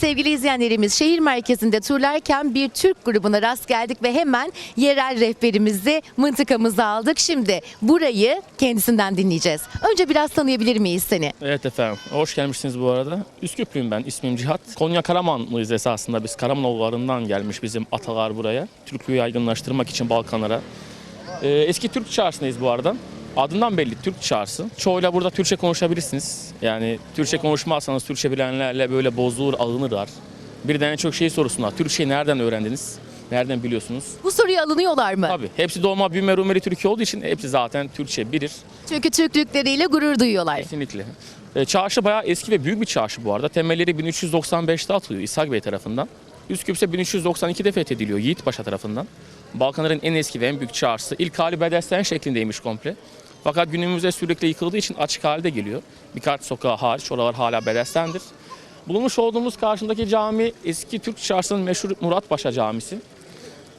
Sevgili izleyenlerimiz şehir merkezinde turlarken bir Türk grubuna rast geldik ve hemen yerel rehberimizi mıntıkamıza aldık. Şimdi burayı kendisinden dinleyeceğiz. Önce biraz tanıyabilir miyiz seni? Evet efendim. Hoş gelmişsiniz bu arada. Üsküplüyüm ben. İsmim Cihat. Konya Karamanlıyız esasında. Biz Karamanoğullarından gelmiş bizim atalar buraya. Türklüğü yaygınlaştırmak için Balkanlara. Ee, eski Türk çağrısındayız bu arada. Adından belli Türk çağrısı. Çoğuyla burada Türkçe konuşabilirsiniz. Yani Türkçe konuşmazsanız Türkçe bilenlerle böyle bozulur, alınırlar. Birden en çok şey sorusunlar. Türkçeyi nereden öğrendiniz? Nereden biliyorsunuz? Bu soruyu alınıyorlar mı? Tabii. Hepsi doğma büyüme Rumeli Türkiye olduğu için hepsi zaten Türkçe bilir. Çünkü Türklükleriyle gurur duyuyorlar. Kesinlikle. E, çarşı bayağı eski ve büyük bir çarşı bu arada. Temelleri 1395'te atılıyor İshak Bey tarafından. Üsküp ise 1392'de fethediliyor Yiğit Paşa tarafından. Balkanların en eski ve en büyük çarşısı. İlk hali bedesten şeklindeymiş komple. Fakat günümüzde sürekli yıkıldığı için açık halde geliyor. Birkaç sokağı hariç oralar hala bedestendir. Bulunmuş olduğumuz karşımdaki cami eski Türk çarşısının meşhur Murat Paşa Camisi.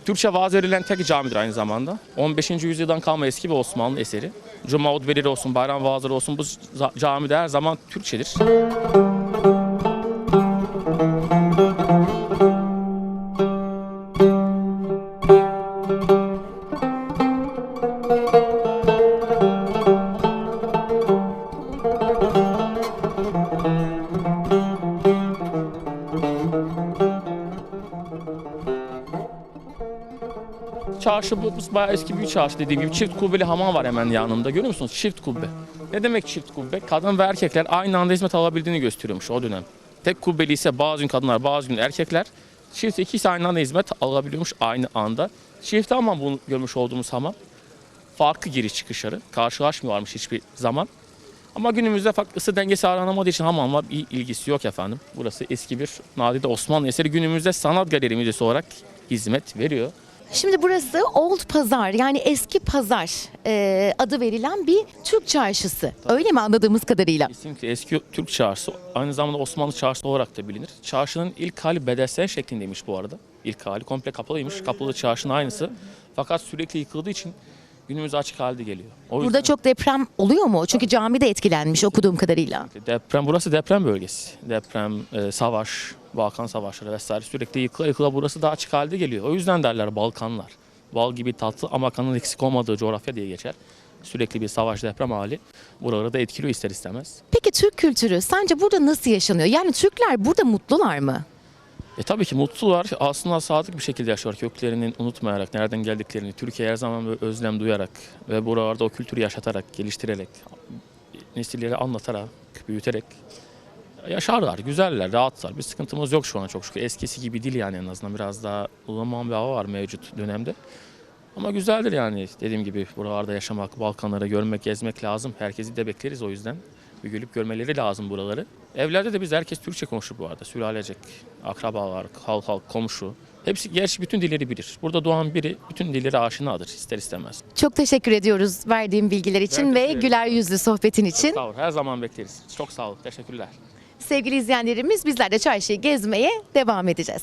Türkçe vaaz verilen tek camidir aynı zamanda. 15. yüzyıldan kalma eski bir Osmanlı eseri. Cuma hutbeleri olsun, bayram vaazları olsun bu camide her zaman Türkçedir. Çarşı bu bu bayağı eski bir çarşı dediğim gibi. Çift kubbeli hamam var hemen yanında. Görüyor musunuz? Çift kubbe. Ne demek çift kubbe? Kadın ve erkekler aynı anda hizmet alabildiğini gösteriyormuş o dönem. Tek kubbeli ise bazı gün kadınlar, bazı gün erkekler. Çift ikisi aynı anda hizmet alabiliyormuş aynı anda. Çift hamam bunu görmüş olduğumuz hamam. Farklı giriş çıkışları. Karşılaşmıyorlarmış hiçbir zaman. Ama günümüzde ısı dengesi aranamadığı için hamamla bir ilgisi yok efendim. Burası eski bir nadide Osmanlı eseri. Günümüzde sanat galeri müzesi olarak hizmet veriyor. Şimdi burası Old Pazar yani eski pazar e, adı verilen bir Türk çarşısı. Öyle mi anladığımız kadarıyla? Kesinlikle eski Türk çarşısı aynı zamanda Osmanlı çarşısı olarak da bilinir. Çarşının ilk hali bedensel şeklindeymiş bu arada. İlk hali komple kapalıymış. Kapalı çarşının aynısı. Fakat sürekli yıkıldığı için günümüz açık halde geliyor. O Burada yüzden çok deprem oluyor mu? Çünkü cami de etkilenmiş okuduğum kadarıyla. deprem burası deprem bölgesi. Deprem, e, savaş, Balkan savaşları vesaire sürekli yıkıla yıkıla burası daha açık halde geliyor. O yüzden derler Balkanlar. Bal gibi tatlı ama kanın eksik olmadığı coğrafya diye geçer. Sürekli bir savaş deprem hali buraları da etkiliyor ister istemez. Peki Türk kültürü sence burada nasıl yaşanıyor? Yani Türkler burada mutlular mı? E tabii ki mutlular. Aslında sadık bir şekilde yaşıyor. Köklerini unutmayarak, nereden geldiklerini, Türkiye her zaman böyle özlem duyarak ve buralarda o kültürü yaşatarak, geliştirerek, nesilleri anlatarak, büyüterek yaşarlar, güzeller, rahatlar. Bir sıkıntımız yok şu an çok şükür. Eskisi gibi değil yani en azından. Biraz daha ılıman bir hava var mevcut dönemde. Ama güzeldir yani dediğim gibi buralarda yaşamak, Balkanları görmek, gezmek lazım. Herkesi de bekleriz o yüzden. Bir gelip görmeleri lazım buraları. Evlerde de biz herkes Türkçe konuşur bu arada. Sülalecek, akrabalar, halk halk, komşu. Hepsi gerçi bütün dilleri bilir. Burada doğan biri bütün dilleri aşinadır ister istemez. Çok teşekkür ediyoruz verdiğin bilgiler için Ben ve güler yüzlü sohbetin için. Sağ ol. Her zaman bekleriz. Çok sağ ol. Teşekkürler. Sevgili izleyenlerimiz bizler de çarşıyı gezmeye devam edeceğiz.